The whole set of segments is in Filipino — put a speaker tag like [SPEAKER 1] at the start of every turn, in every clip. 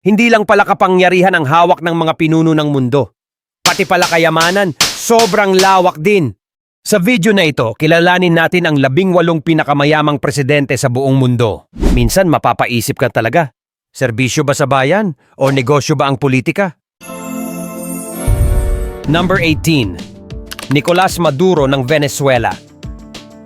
[SPEAKER 1] Hindi lang pala kapangyarihan ang hawak ng mga pinuno ng mundo. Pati pala kayamanan, sobrang lawak din. Sa video na ito, kilalanin natin ang labing walong pinakamayamang presidente sa buong mundo. Minsan mapapaisip ka talaga, serbisyo ba sa bayan o negosyo ba ang politika? Number 18. Nicolas Maduro ng Venezuela.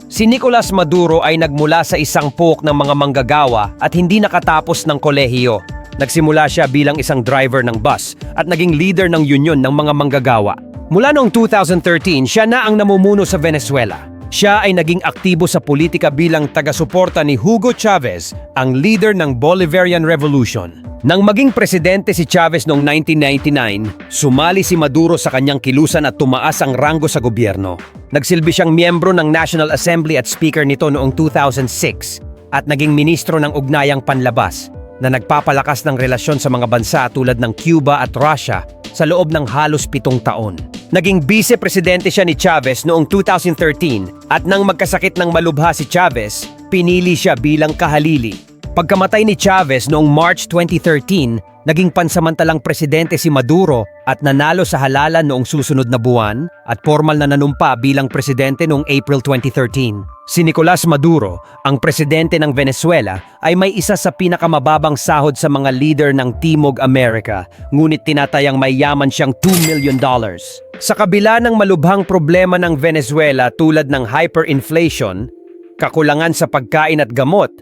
[SPEAKER 1] Si Nicolas Maduro ay nagmula sa isang pok ng mga manggagawa at hindi nakatapos ng kolehiyo. Nagsimula siya bilang isang driver ng bus at naging leader ng union ng mga manggagawa. Mula noong 2013, siya na ang namumuno sa Venezuela. Siya ay naging aktibo sa politika bilang taga-suporta ni Hugo Chavez, ang leader ng Bolivarian Revolution. Nang maging presidente si Chavez noong 1999, sumali si Maduro sa kanyang kilusan at tumaas ang ranggo sa gobyerno. Nagsilbi siyang miyembro ng National Assembly at speaker nito noong 2006 at naging ministro ng ugnayang panlabas na nagpapalakas ng relasyon sa mga bansa tulad ng Cuba at Russia sa loob ng halos pitong taon. Naging vice-presidente siya ni Chavez noong 2013 at nang magkasakit ng malubha si Chavez, pinili siya bilang kahalili. Pagkamatay ni Chavez noong March 2013, naging pansamantalang presidente si Maduro at nanalo sa halalan noong susunod na buwan at formal na nanumpa bilang presidente noong April 2013. Si Nicolas Maduro, ang presidente ng Venezuela, ay may isa sa pinakamababang sahod sa mga leader ng Timog America, ngunit tinatayang may yaman siyang 2 million dollars. Sa kabila ng malubhang problema ng Venezuela tulad ng hyperinflation, kakulangan sa pagkain at gamot,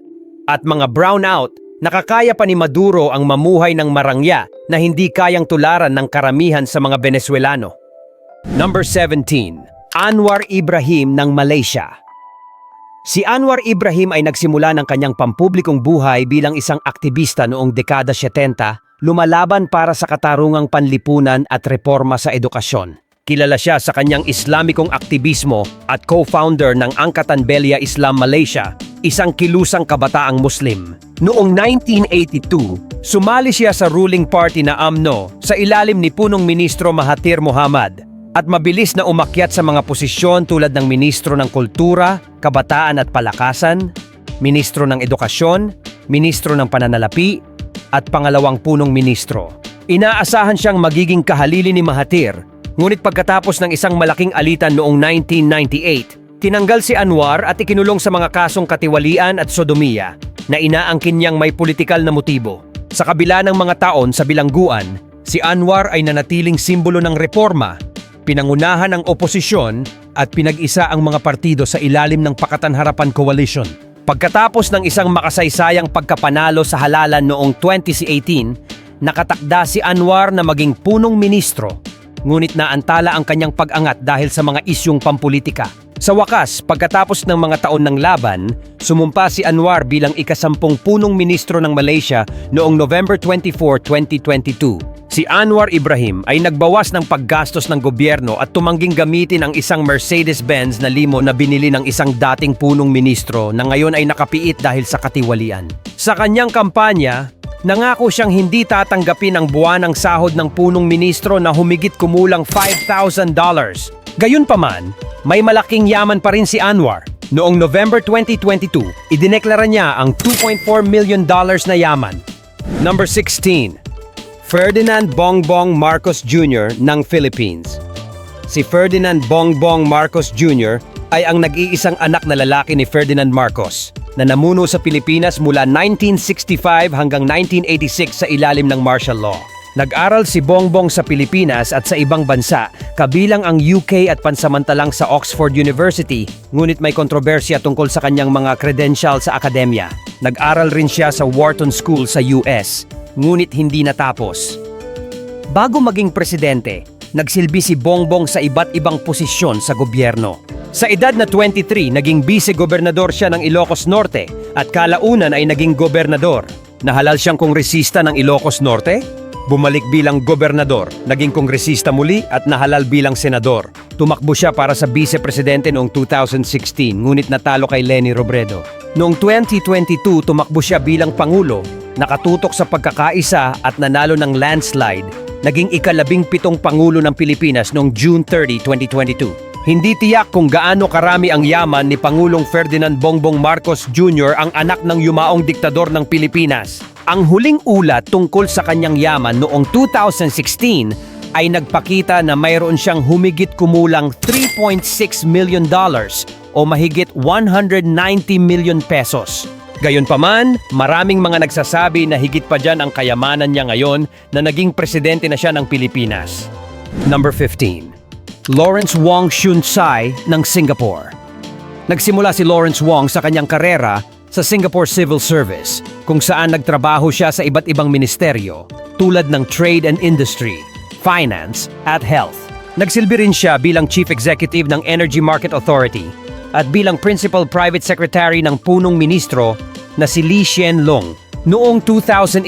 [SPEAKER 1] at mga brownout, nakakaya pa ni Maduro ang mamuhay ng marangya na hindi kayang tularan ng karamihan sa mga Venezuelano. Number 17. Anwar Ibrahim ng Malaysia. Si Anwar Ibrahim ay nagsimula ng kanyang pampublikong buhay bilang isang aktivista noong dekada 70, lumalaban para sa katarungang panlipunan at reforma sa edukasyon. Kilala siya sa kanyang Islamikong aktivismo at co-founder ng Angkatan Belia Islam Malaysia, isang kilusang kabataang Muslim. Noong 1982, sumali siya sa ruling party na AMNO sa ilalim ni punong ministro Mahathir Mohamad at mabilis na umakyat sa mga posisyon tulad ng Ministro ng Kultura, Kabataan at Palakasan, Ministro ng Edukasyon, Ministro ng Pananalapi, at pangalawang punong ministro. Inaasahan siyang magiging kahalili ni Mahathir, ngunit pagkatapos ng isang malaking alitan noong 1998, tinanggal si Anwar at ikinulong sa mga kasong katiwalian at sodomiya na inaangkin niyang may politikal na motibo. Sa kabila ng mga taon sa bilangguan, si Anwar ay nanatiling simbolo ng reforma pinangunahan ang oposisyon at pinag-isa ang mga partido sa ilalim ng Pakatan Harapan Coalition. Pagkatapos ng isang makasaysayang pagkapanalo sa halalan noong 2018, nakatakda si Anwar na maging punong ministro, ngunit naantala ang kanyang pag-angat dahil sa mga isyong pampolitika. Sa wakas, pagkatapos ng mga taon ng laban, sumumpa si Anwar bilang ikasampung punong ministro ng Malaysia noong November 24, 2022. Si Anwar Ibrahim ay nagbawas ng paggastos ng gobyerno at tumangging gamitin ang isang Mercedes-Benz na limo na binili ng isang dating punong ministro na ngayon ay nakapiit dahil sa katiwalian. Sa kanyang kampanya, nangako siyang hindi tatanggapin ang buwanang sahod ng punong ministro na humigit kumulang $5,000. Gayunpaman, may malaking yaman pa rin si Anwar. Noong November 2022, idineklara niya ang $2.4 million dollars na yaman. Number 16. Ferdinand Bongbong Marcos Jr. ng Philippines. Si Ferdinand Bongbong Marcos Jr. ay ang nag-iisang anak na lalaki ni Ferdinand Marcos na namuno sa Pilipinas mula 1965 hanggang 1986 sa ilalim ng martial law. Nag-aral si Bongbong sa Pilipinas at sa ibang bansa, kabilang ang UK at pansamantalang sa Oxford University, ngunit may kontrobersya tungkol sa kanyang mga credential sa akademya. Nag-aral rin siya sa Wharton School sa US, ngunit hindi natapos. Bago maging presidente, nagsilbi si Bongbong sa iba't ibang posisyon sa gobyerno. Sa edad na 23, naging vice-gobernador siya ng Ilocos Norte at kalaunan ay naging gobernador. Nahalal siyang kongresista ng Ilocos Norte, bumalik bilang gobernador, naging kongresista muli at nahalal bilang senador. Tumakbo siya para sa vice-presidente noong 2016 ngunit natalo kay Lenny Robredo. Noong 2022, tumakbo siya bilang pangulo, nakatutok sa pagkakaisa at nanalo ng landslide, naging ikalabing pitong pangulo ng Pilipinas noong June 30, 2022. Hindi tiyak kung gaano karami ang yaman ni Pangulong Ferdinand Bongbong Marcos Jr. ang anak ng yumaong diktador ng Pilipinas. Ang huling ulat tungkol sa kanyang yaman noong 2016 ay nagpakita na mayroon siyang humigit kumulang 3.6 million dollars o mahigit 190 million pesos. Gayunpaman, maraming mga nagsasabi na higit pa dyan ang kayamanan niya ngayon na naging presidente na siya ng Pilipinas. Number 15. Lawrence Wong Shun Sai ng Singapore. Nagsimula si Lawrence Wong sa kanyang karera sa Singapore Civil Service kung saan nagtrabaho siya sa iba't ibang ministeryo tulad ng Trade and Industry, Finance at Health. Nagsilbi rin siya bilang Chief Executive ng Energy Market Authority at bilang Principal Private Secretary ng punong ministro na si Lee Hsien Loong. Noong 2011,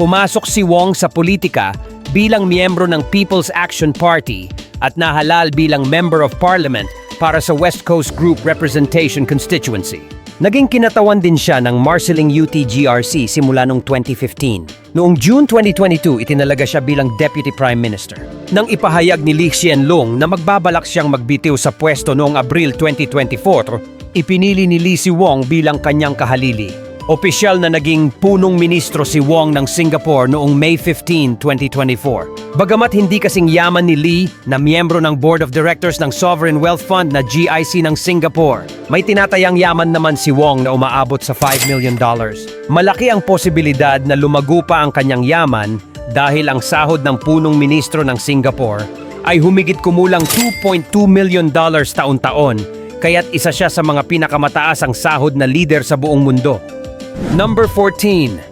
[SPEAKER 1] pumasok si Wong sa politika bilang miyembro ng People's Action Party at nahalal bilang Member of Parliament para sa West Coast Group Representation Constituency. Naging kinatawan din siya ng Marsiling UTGRC simula noong 2015. Noong June 2022, itinalaga siya bilang Deputy Prime Minister. Nang ipahayag ni Lee Hsien Loong na magbabalak siyang magbitiw sa pwesto noong Abril 2024, ipinili ni Lee si Wong bilang kanyang kahalili. Opisyal na naging punong ministro si Wong ng Singapore noong May 15, 2024. Bagamat hindi kasing yaman ni Lee na miyembro ng Board of Directors ng Sovereign Wealth Fund na GIC ng Singapore, may tinatayang yaman naman si Wong na umaabot sa 5 million dollars. Malaki ang posibilidad na lumago pa ang kanyang yaman dahil ang sahod ng punong ministro ng Singapore ay humigit kumulang 2.2 million dollars taon-taon kaya't isa siya sa mga pinakamataas ang sahod na leader sa buong mundo. Number 14.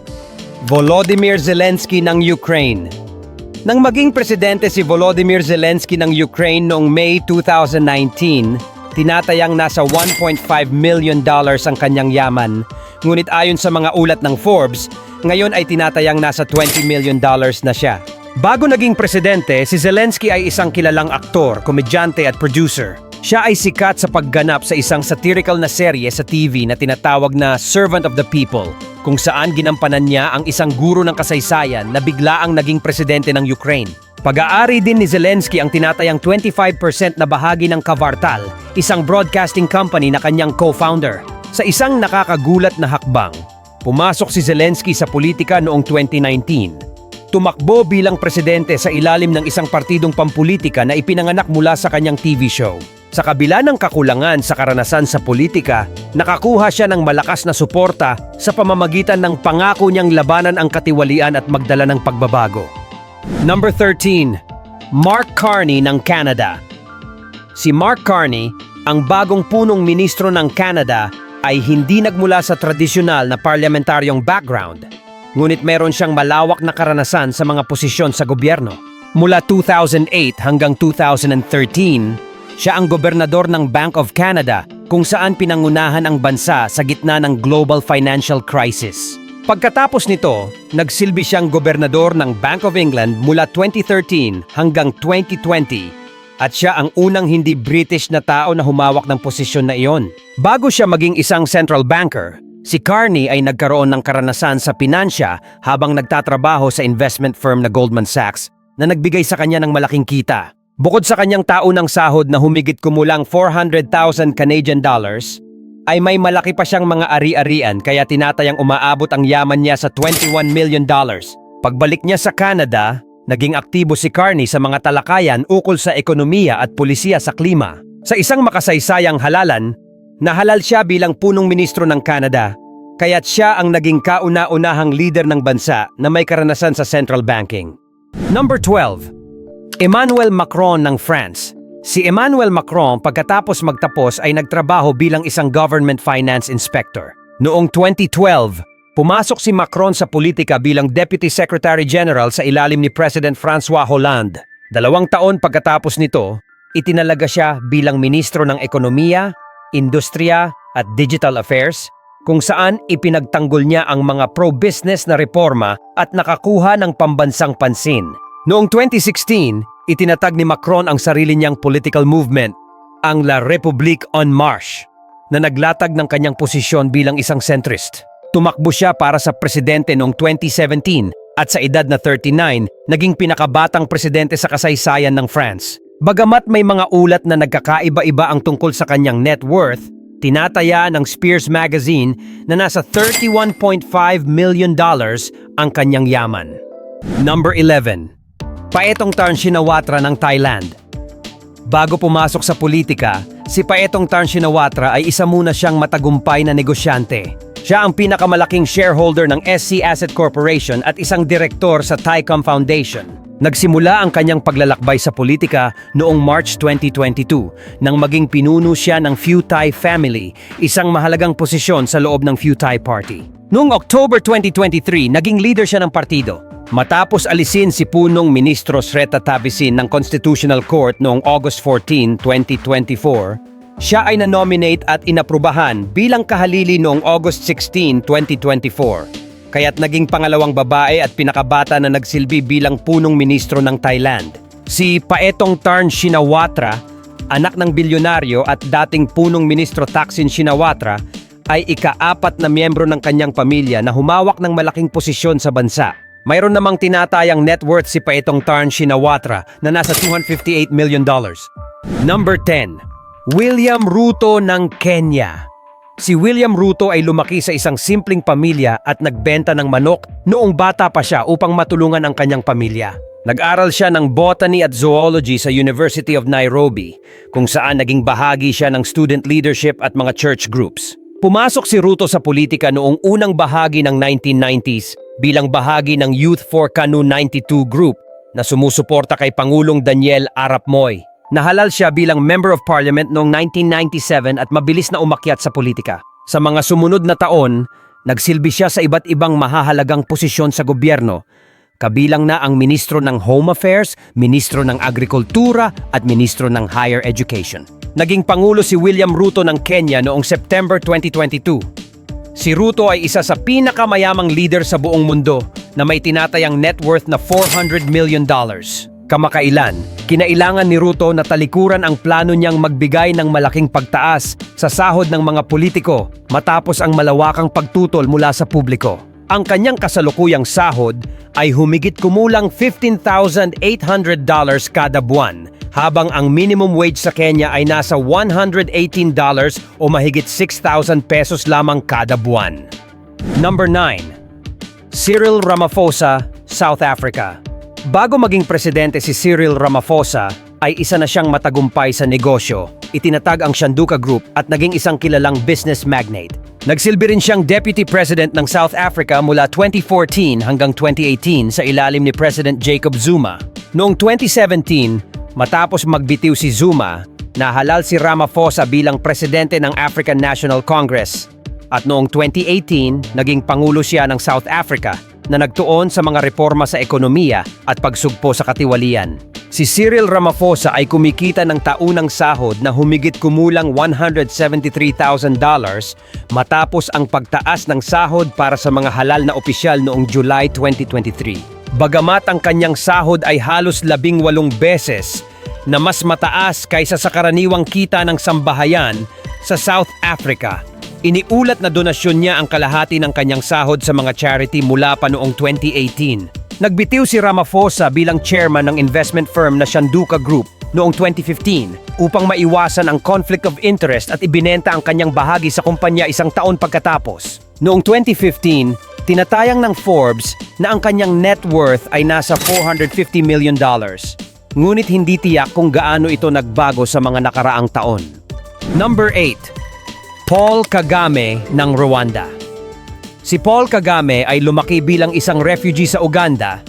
[SPEAKER 1] Volodymyr Zelensky ng Ukraine. Nang maging presidente si Volodymyr Zelensky ng Ukraine noong May 2019, tinatayang nasa 1.5 million dollars ang kanyang yaman. Ngunit ayon sa mga ulat ng Forbes, ngayon ay tinatayang nasa 20 million dollars na siya. Bago naging presidente, si Zelensky ay isang kilalang aktor, komedyante at producer. Siya ay sikat sa pagganap sa isang satirical na serye sa TV na tinatawag na Servant of the People, kung saan ginampanan niya ang isang guro ng kasaysayan na biglaang naging presidente ng Ukraine. Pag-aari din ni Zelensky ang tinatayang 25% na bahagi ng Kavartal, isang broadcasting company na kanyang co-founder. Sa isang nakakagulat na hakbang, pumasok si Zelensky sa politika noong 2019. Tumakbo bilang presidente sa ilalim ng isang partidong pampulitika na ipinanganak mula sa kanyang TV show. Sa kabila ng kakulangan sa karanasan sa politika, nakakuha siya ng malakas na suporta sa pamamagitan ng pangako niyang labanan ang katiwalian at magdala ng pagbabago. Number 13. Mark Carney ng Canada. Si Mark Carney, ang bagong punong ministro ng Canada, ay hindi nagmula sa tradisyonal na parlamentaryong background, ngunit meron siyang malawak na karanasan sa mga posisyon sa gobyerno. Mula 2008 hanggang 2013, siya ang gobernador ng Bank of Canada kung saan pinangunahan ang bansa sa gitna ng global financial crisis. Pagkatapos nito, nagsilbi siyang gobernador ng Bank of England mula 2013 hanggang 2020 at siya ang unang hindi British na tao na humawak ng posisyon na iyon. Bago siya maging isang central banker, si Carney ay nagkaroon ng karanasan sa pinansya habang nagtatrabaho sa investment firm na Goldman Sachs na nagbigay sa kanya ng malaking kita. Bukod sa kanyang taunang sahod na humigit kumulang 400,000 Canadian dollars, ay may malaki pa siyang mga ari-arian kaya tinatayang umaabot ang yaman niya sa 21 million dollars. Pagbalik niya sa Canada, naging aktibo si Carney sa mga talakayan ukol sa ekonomiya at pulisya sa klima. Sa isang makasaysayang halalan, nahalal siya bilang punong ministro ng Canada, kaya't siya ang naging kauna-unahang leader ng bansa na may karanasan sa central banking. Number 12. Emmanuel Macron ng France. Si Emmanuel Macron pagkatapos magtapos ay nagtrabaho bilang isang government finance inspector. Noong 2012, pumasok si Macron sa politika bilang Deputy Secretary General sa ilalim ni President François Hollande. Dalawang taon pagkatapos nito, itinalaga siya bilang Ministro ng Ekonomiya, Industriya at Digital Affairs kung saan ipinagtanggol niya ang mga pro-business na reforma at nakakuha ng pambansang pansin. Noong 2016, itinatag ni Macron ang sarili niyang political movement, ang La République en Marche, na naglatag ng kanyang posisyon bilang isang centrist. Tumakbo siya para sa presidente noong 2017 at sa edad na 39, naging pinakabatang presidente sa kasaysayan ng France. Bagamat may mga ulat na nagkakaiba-iba ang tungkol sa kanyang net worth, tinataya ng Spears Magazine na nasa 31.5 million dollars ang kanyang yaman. Number 11. Paetong Tarn Shinawatra ng Thailand. Bago pumasok sa politika, si Paetong Tarn Shinawatra ay isa muna siyang matagumpay na negosyante. Siya ang pinakamalaking shareholder ng SC Asset Corporation at isang direktor sa Thaicom Foundation. Nagsimula ang kanyang paglalakbay sa politika noong March 2022 nang maging pinuno siya ng Pheu Thai Family, isang mahalagang posisyon sa loob ng Pheu Thai Party. Noong October 2023, naging leader siya ng partido. Matapos alisin si punong ministro Sreta Tabisin ng Constitutional Court noong August 14, 2024, siya ay na-nominate at inaprubahan bilang kahalili noong August 16, 2024 kaya't naging pangalawang babae at pinakabata na nagsilbi bilang punong ministro ng Thailand. Si Paetong Tarn Shinawatra, anak ng bilyonaryo at dating punong ministro Thaksin Shinawatra, ay ikaapat na miyembro ng kanyang pamilya na humawak ng malaking posisyon sa bansa. Mayroon namang tinatayang net worth si Paetong Tarn Shinawatra na nasa 258 million dollars. Number 10. William Ruto ng Kenya. Si William Ruto ay lumaki sa isang simpleng pamilya at nagbenta ng manok noong bata pa siya upang matulungan ang kanyang pamilya. Nag-aral siya ng botany at zoology sa University of Nairobi, kung saan naging bahagi siya ng student leadership at mga church groups. Pumasok si Ruto sa politika noong unang bahagi ng 1990s bilang bahagi ng Youth for Kanu 92 group na sumusuporta kay Pangulong Daniel Arap Moy. Nahalal siya bilang Member of Parliament noong 1997 at mabilis na umakyat sa politika. Sa mga sumunod na taon, nagsilbi siya sa iba't ibang mahahalagang posisyon sa gobyerno, kabilang na ang Ministro ng Home Affairs, Ministro ng Agrikultura at Ministro ng Higher Education. Naging Pangulo si William Ruto ng Kenya noong September 2022. Si Ruto ay isa sa pinakamayamang leader sa buong mundo na may tinatayang net worth na 400 million dollars. Kamakailan, kinailangan ni Ruto na talikuran ang plano niyang magbigay ng malaking pagtaas sa sahod ng mga politiko matapos ang malawakang pagtutol mula sa publiko. Ang kanyang kasalukuyang sahod ay humigit kumulang $15,800 kada buwan, habang ang minimum wage sa Kenya ay nasa $118 o mahigit 6,000 pesos lamang kada buwan. Number 9. Cyril Ramaphosa, South Africa. Bago maging presidente si Cyril Ramaphosa, ay isa na siyang matagumpay sa negosyo. Itinatag ang Shanduka Group at naging isang kilalang business magnate. Nagsilbi rin siyang Deputy President ng South Africa mula 2014 hanggang 2018 sa ilalim ni President Jacob Zuma. Noong 2017, matapos magbitiw si Zuma, nahalal si Ramaphosa bilang presidente ng African National Congress. At noong 2018, naging pangulo siya ng South Africa na nagtuon sa mga reforma sa ekonomiya at pagsugpo sa katiwalian. Si Cyril Ramaphosa ay kumikita ng taunang sahod na humigit kumulang $173,000 matapos ang pagtaas ng sahod para sa mga halal na opisyal noong July 2023. Bagamat ang kanyang sahod ay halos labing walong beses na mas mataas kaysa sa karaniwang kita ng sambahayan sa South Africa, Iniulat na donasyon niya ang kalahati ng kanyang sahod sa mga charity mula pa noong 2018. Nagbitiw si Ramaphosa bilang chairman ng investment firm na Shanduka Group noong 2015 upang maiwasan ang conflict of interest at ibinenta ang kanyang bahagi sa kumpanya isang taon pagkatapos. Noong 2015, tinatayang ng Forbes na ang kanyang net worth ay nasa 450 million dollars. Ngunit hindi tiyak kung gaano ito nagbago sa mga nakaraang taon. Number 8. Paul Kagame ng Rwanda. Si Paul Kagame ay lumaki bilang isang refugee sa Uganda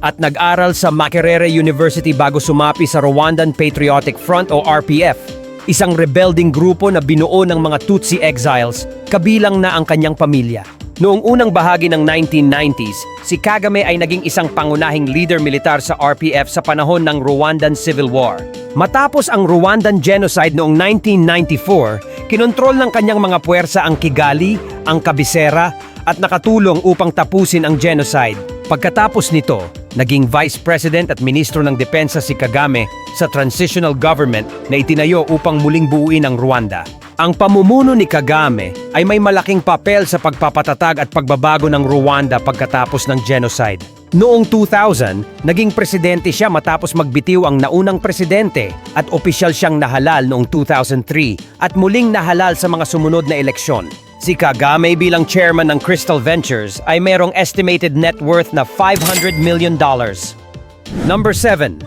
[SPEAKER 1] at nag-aral sa Makerere University bago sumapi sa Rwandan Patriotic Front o RPF, isang rebelding grupo na binuo ng mga Tutsi exiles, kabilang na ang kanyang pamilya. Noong unang bahagi ng 1990s, si Kagame ay naging isang pangunahing leader militar sa RPF sa panahon ng Rwandan Civil War. Matapos ang Rwandan Genocide noong 1994, kinontrol ng kanyang mga puwersa ang Kigali, ang Kabisera, at nakatulong upang tapusin ang genocide. Pagkatapos nito, naging Vice President at Ministro ng Depensa si Kagame sa transitional government na itinayo upang muling buuin ang Rwanda. Ang pamumuno ni Kagame ay may malaking papel sa pagpapatatag at pagbabago ng Rwanda pagkatapos ng genocide. Noong 2000, naging presidente siya matapos magbitiw ang naunang presidente at opisyal siyang nahalal noong 2003 at muling nahalal sa mga sumunod na eleksyon. Si Kagame bilang chairman ng Crystal Ventures ay merong estimated net worth na 500 million dollars. Number 7.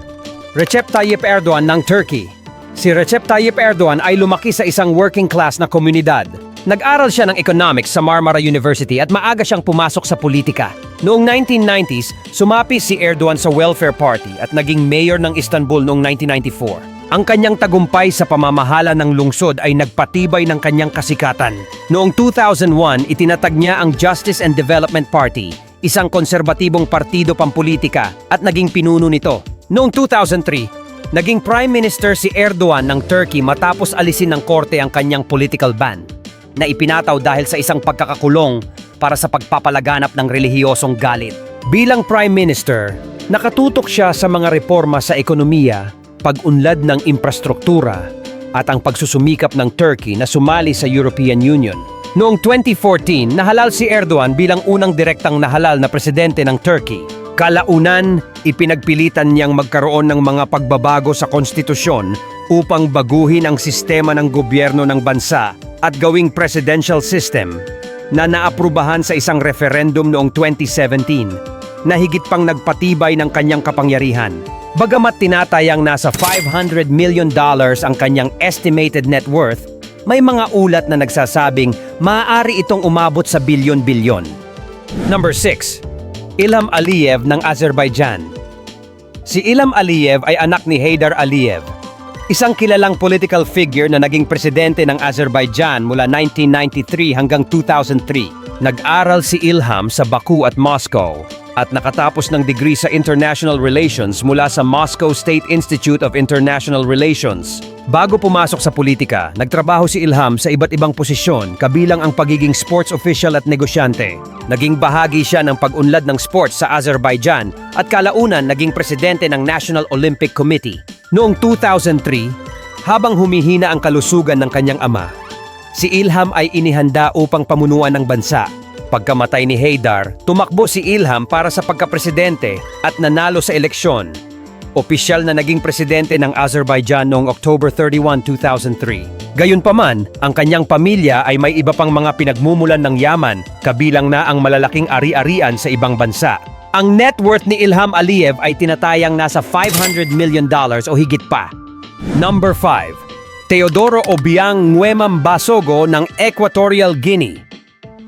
[SPEAKER 1] Recep Tayyip Erdogan ng Turkey. Si Recep Tayyip Erdogan ay lumaki sa isang working class na komunidad. Nag-aral siya ng economics sa Marmara University at maaga siyang pumasok sa politika. Noong 1990s, sumapi si Erdogan sa Welfare Party at naging mayor ng Istanbul noong 1994. Ang kanyang tagumpay sa pamamahala ng lungsod ay nagpatibay ng kanyang kasikatan. Noong 2001, itinatag niya ang Justice and Development Party, isang konserbatibong partido pampolitika at naging pinuno nito. Noong 2003, naging Prime Minister si Erdogan ng Turkey matapos alisin ng korte ang kanyang political ban na ipinataw dahil sa isang pagkakakulong para sa pagpapalaganap ng relihiyosong galit. Bilang Prime Minister, nakatutok siya sa mga reforma sa ekonomiya, pag-unlad ng infrastruktura, at ang pagsusumikap ng Turkey na sumali sa European Union. Noong 2014, nahalal si Erdogan bilang unang direktang nahalal na presidente ng Turkey. Kalaunan, ipinagpilitan niyang magkaroon ng mga pagbabago sa konstitusyon upang baguhin ang sistema ng gobyerno ng bansa at gawing presidential system na naaprubahan sa isang referendum noong 2017 na higit pang nagpatibay ng kanyang kapangyarihan. Bagamat tinatayang nasa 500 million dollars ang kanyang estimated net worth, may mga ulat na nagsasabing maaari itong umabot sa bilyon-bilyon. Number 6. Ilham Aliyev ng Azerbaijan. Si Ilham Aliyev ay anak ni Haydar Aliyev, isang kilalang political figure na naging presidente ng Azerbaijan mula 1993 hanggang 2003. Nag-aral si Ilham sa Baku at Moscow at nakatapos ng degree sa International Relations mula sa Moscow State Institute of International Relations. Bago pumasok sa politika, nagtrabaho si Ilham sa iba't ibang posisyon kabilang ang pagiging sports official at negosyante. Naging bahagi siya ng pag-unlad ng sports sa Azerbaijan at kalaunan naging presidente ng National Olympic Committee. Noong 2003, habang humihina ang kalusugan ng kanyang ama, si Ilham ay inihanda upang pamunuan ng bansa. Pagkamatay ni Haydar, tumakbo si Ilham para sa pagkapresidente at nanalo sa eleksyon. Opisyal na naging presidente ng Azerbaijan noong October 31, 2003. Gayunpaman, ang kanyang pamilya ay may iba pang mga pinagmumulan ng yaman, kabilang na ang malalaking ari-arian sa ibang bansa. Ang net worth ni Ilham Aliyev ay tinatayang nasa 500 million dollars o higit pa. Number 5. Teodoro Obiang Nguema Basogo ng Equatorial Guinea.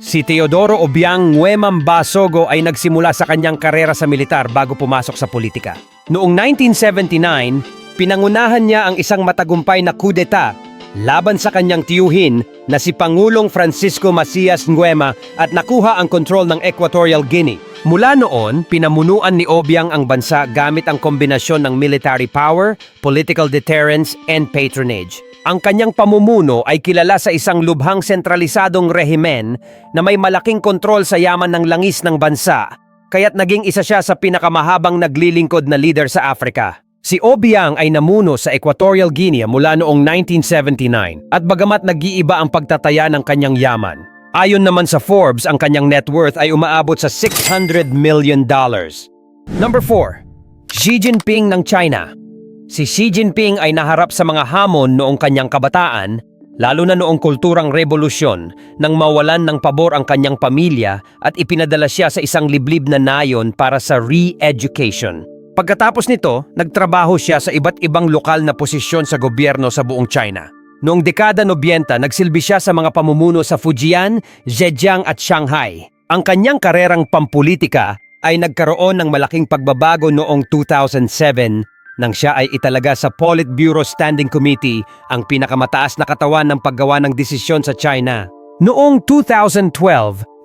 [SPEAKER 1] Si Teodoro Obiang Nguema Basogo ay nagsimula sa kanyang karera sa militar bago pumasok sa politika. Noong 1979, pinangunahan niya ang isang matagumpay na kudeta laban sa kanyang tiyuhin na si Pangulong Francisco Macias Nguema at nakuha ang kontrol ng Equatorial Guinea. Mula noon, pinamunuan ni Obiang ang bansa gamit ang kombinasyon ng military power, political deterrence, and patronage. Ang kanyang pamumuno ay kilala sa isang lubhang sentralisadong rehimen na may malaking kontrol sa yaman ng langis ng bansa, kaya't naging isa siya sa pinakamahabang naglilingkod na leader sa Africa. Si Obiang ay namuno sa Equatorial Guinea mula noong 1979 at bagamat nag-iiba ang pagtataya ng kanyang yaman. Ayon naman sa Forbes, ang kanyang net worth ay umaabot sa 600 million dollars. Number 4. Xi Jinping ng China. Si Xi Jinping ay naharap sa mga hamon noong kanyang kabataan, lalo na noong kulturang revolusyon, nang mawalan ng pabor ang kanyang pamilya at ipinadala siya sa isang liblib na nayon para sa re-education. Pagkatapos nito, nagtrabaho siya sa iba't ibang lokal na posisyon sa gobyerno sa buong China. Noong dekada 90, nagsilbi siya sa mga pamumuno sa Fujian, Zhejiang at Shanghai. Ang kanyang karerang pampolitika ay nagkaroon ng malaking pagbabago noong 2007 nang siya ay italaga sa Politburo Standing Committee, ang pinakamataas na katawan ng paggawa ng desisyon sa China. Noong 2012,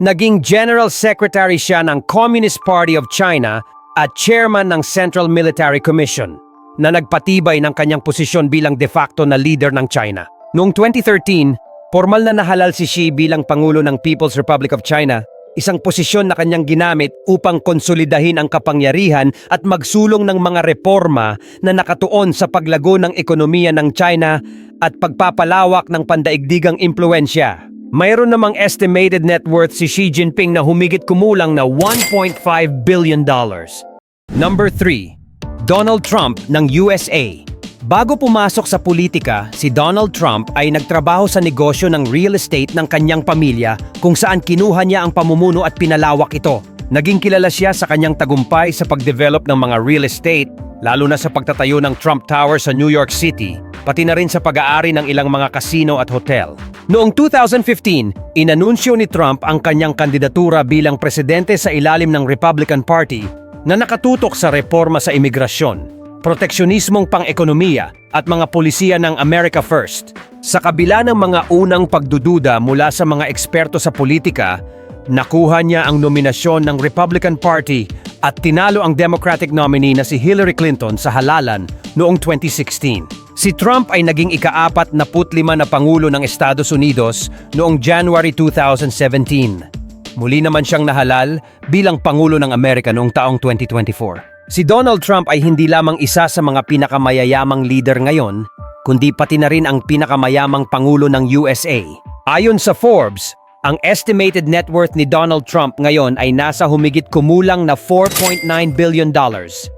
[SPEAKER 1] naging General Secretary siya ng Communist Party of China at chairman ng Central Military Commission na nagpatibay ng kanyang posisyon bilang de facto na leader ng China. Noong 2013, formal na nahalal si Xi bilang Pangulo ng People's Republic of China, isang posisyon na kanyang ginamit upang konsolidahin ang kapangyarihan at magsulong ng mga reforma na nakatuon sa paglago ng ekonomiya ng China at pagpapalawak ng pandaigdigang impluensya. Mayroon namang estimated net worth si Xi Jinping na humigit kumulang na 1.5 billion dollars. Number 3. Donald Trump ng USA. Bago pumasok sa politika, si Donald Trump ay nagtrabaho sa negosyo ng real estate ng kanyang pamilya kung saan kinuha niya ang pamumuno at pinalawak ito. Naging kilala siya sa kanyang tagumpay sa pag-develop ng mga real estate, lalo na sa pagtatayo ng Trump Tower sa New York City, pati na rin sa pag-aari ng ilang mga kasino at hotel. Noong 2015, inanunsyo ni Trump ang kanyang kandidatura bilang presidente sa ilalim ng Republican Party na nakatutok sa reforma sa imigrasyon, proteksyonismong pang-ekonomiya at mga polisiya ng America First. Sa kabila ng mga unang pagdududa mula sa mga eksperto sa politika, nakuha niya ang nominasyon ng Republican Party at tinalo ang Democratic nominee na si Hillary Clinton sa halalan noong 2016. Si Trump ay naging ikaapat na putlima na Pangulo ng Estados Unidos noong January 2017. Muli naman siyang nahalal bilang Pangulo ng Amerika noong taong 2024. Si Donald Trump ay hindi lamang isa sa mga pinakamayayamang leader ngayon, kundi pati na rin ang pinakamayamang Pangulo ng USA. Ayon sa Forbes, ang estimated net worth ni Donald Trump ngayon ay nasa humigit kumulang na 4.9 billion dollars.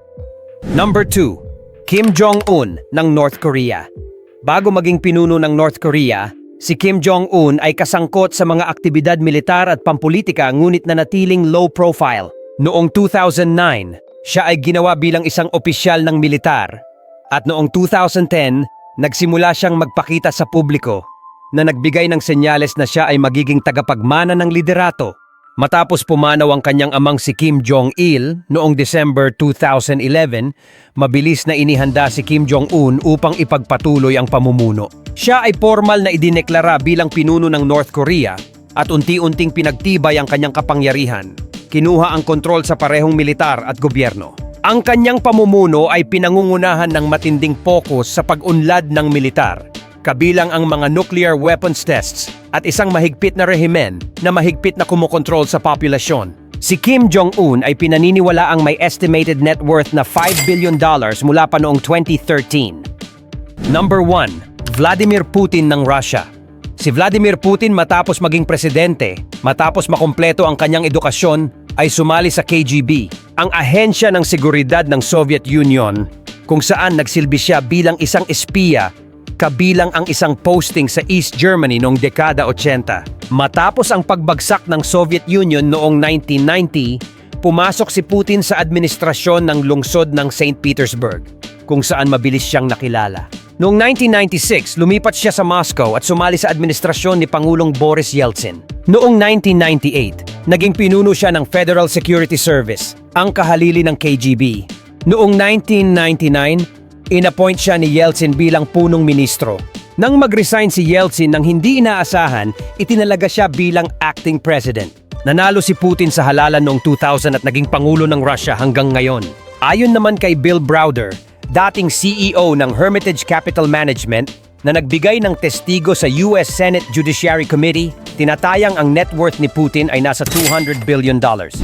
[SPEAKER 1] Number 2. Kim Jong-un ng North Korea. Bago maging pinuno ng North Korea, si Kim Jong-un ay kasangkot sa mga aktibidad militar at pampolitika ngunit nanatiling low profile. Noong 2009, siya ay ginawa bilang isang opisyal ng militar. At noong 2010, nagsimula siyang magpakita sa publiko na nagbigay ng senyales na siya ay magiging tagapagmana ng liderato. Matapos pumanaw ang kanyang amang si Kim Jong-il noong December 2011, mabilis na inihanda si Kim Jong-un upang ipagpatuloy ang pamumuno. Siya ay formal na idineklara bilang pinuno ng North Korea at unti-unting pinagtibay ang kanyang kapangyarihan. Kinuha ang kontrol sa parehong militar at gobyerno. Ang kanyang pamumuno ay pinangungunahan ng matinding focus sa pag-unlad ng militar kabilang ang mga nuclear weapons tests at isang mahigpit na rehimen na mahigpit na kumokontrol sa populasyon. Si Kim Jong-un ay pinaniniwala ang may estimated net worth na 5 billion dollars mula pa noong 2013. Number 1. Vladimir Putin ng Russia. Si Vladimir Putin matapos maging presidente, matapos makumpleto ang kanyang edukasyon, ay sumali sa KGB, ang ahensya ng seguridad ng Soviet Union, kung saan nagsilbi siya bilang isang espiya kabilang ang isang posting sa East Germany noong dekada 80. Matapos ang pagbagsak ng Soviet Union noong 1990, pumasok si Putin sa administrasyon ng lungsod ng St. Petersburg, kung saan mabilis siyang nakilala. Noong 1996, lumipat siya sa Moscow at sumali sa administrasyon ni Pangulong Boris Yeltsin. Noong 1998, naging pinuno siya ng Federal Security Service, ang kahalili ng KGB. Noong 1999, inappoint siya ni Yeltsin bilang punong ministro. Nang mag-resign si Yeltsin nang hindi inaasahan, itinalaga siya bilang acting president. Nanalo si Putin sa halalan noong 2000 at naging pangulo ng Russia hanggang ngayon. Ayon naman kay Bill Browder, dating CEO ng Hermitage Capital Management, na nagbigay ng testigo sa US Senate Judiciary Committee, tinatayang ang net worth ni Putin ay nasa 200 billion dollars.